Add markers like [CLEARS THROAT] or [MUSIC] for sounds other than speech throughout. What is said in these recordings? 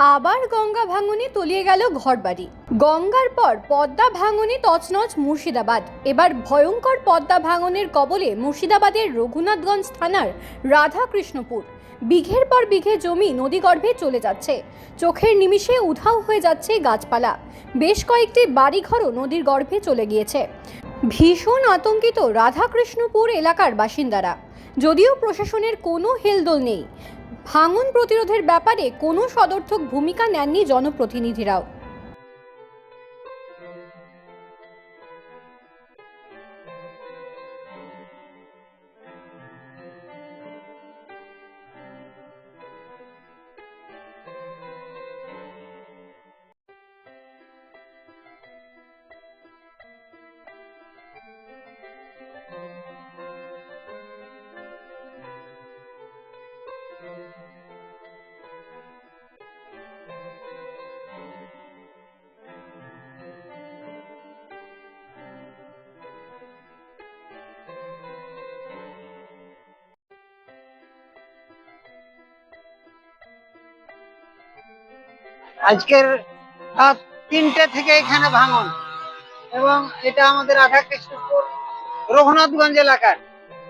আবার গঙ্গা ভাঙনে তলিয়ে গেল ঘরবাড়ি। গঙ্গার পর পদ্মা ভাঙনে তছনছ মুর্শিদাবাদ। এবার ভয়ঙ্কর পদ্মা ভাঙনের কবলে মুর্শিদাবাদের রঘুনাথগঞ্জ থানার রাধাকৃষ্ণপুর। বিঘের পর বিঘে জমি নদীগর্ভে চলে যাচ্ছে। চোখের নিমিষে উধাও হয়ে যাচ্ছে গাছপালা। বেশ কয়েকটি বাড়িঘরও নদীর গর্ভে চলে গিয়েছে। ভীষণ আতঙ্কিত রাধাকৃষ্ণপুর এলাকার বাসিন্দারা। যদিও প্রশাসনের কোনো হেলদোল নেই। ভাঙন প্রতিরোধের ব্যাপারে কোনো সদর্থক ভূমিকা নেননি জনপ্রতিনিধিরাও। আজকের রাত তিনটে থেকে এখানে ভাঙন এবং এটা আমাদের রাধাকৃষ্ণপুর রঘুনাথগঞ্জ এলাকার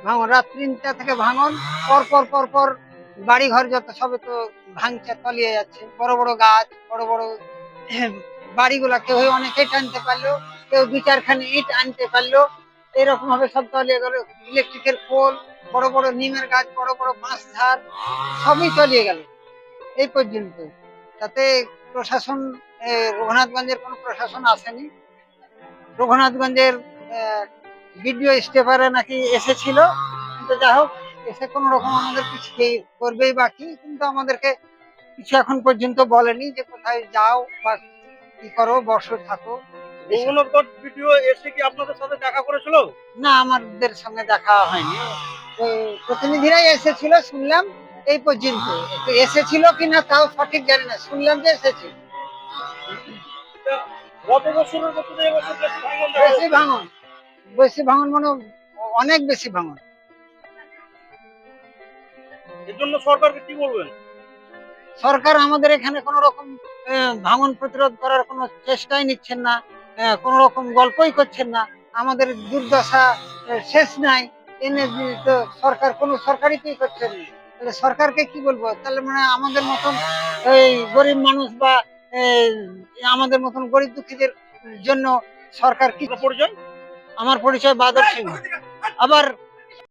ভাঙন। রাত তিনটা থেকে ভাঙন, পর পর পর পর বাড়ি ঘর যত সবে তো ভাঙছে তলিয়ে যাচ্ছে। বড় বড় গাছ, বড় বড় [CLEARS THROAT] বাড়িগুলা কেউ অনেকে টানতে পারল, কেউ দু চারখানি ইট আনতে পারল। এরকম ভাবে সব তলিয়ে গেল। ইলেকট্রিকের পোল, বড় বড় নিমের গাছ, বড় বড় বাঁশ ধার, সবই তলিয়ে গেল। এই পর্যন্ত। তাতে প্রশাসন রঘুনাথগঞ্জের কোনো প্রশাসন আসেনি। রঘুনাথগঞ্জের ভিডিও স্টেপারে নাকি এসেছিল। কিন্তু যা হোক এসে কোনো রকম আমাদের কিছু করবেই বাকি। কিন্তু আমাদেরকে কিছু এখন পর্যন্ত বলেনি যে কোথায় যাও বা কি করো বসো থাকো। ভিডিও এসে কি আপনাদের সাথে দেখা করেছিল? না আমাদের সঙ্গে দেখা হয়নি। প্রতিনিধিরাই এসেছিল শুনলাম। এই পর্যন্ত। এসেছিল কিনা তাও সঠিক জানি না। শুনলাম যে এসেছিল বেশি ভাঙন বেশি ভাঙন। মানে অনেক বেশি ভাঙন। এর সরকারকে কি বলবেন? সরকার আমাদের এখানে কোন রকম ভাঙন প্রতিরোধ করার কোনো চেষ্টাই নিচ্ছেন না। কোনো রকম গল্পই করছেন না। আমাদের দুর্দশা শেষ নাই। এনে তো সরকার কোনো সরকারই করছেন না। সরকারকে কি বলব? তাহলে মানে আমাদের মতন এই গরিব মানুষ বা আমাদের মতন গরিব দুঃখীদের জন্য সরকার কি প্রয়োজন আমার পরিচয় বাদর সিংহ। আবার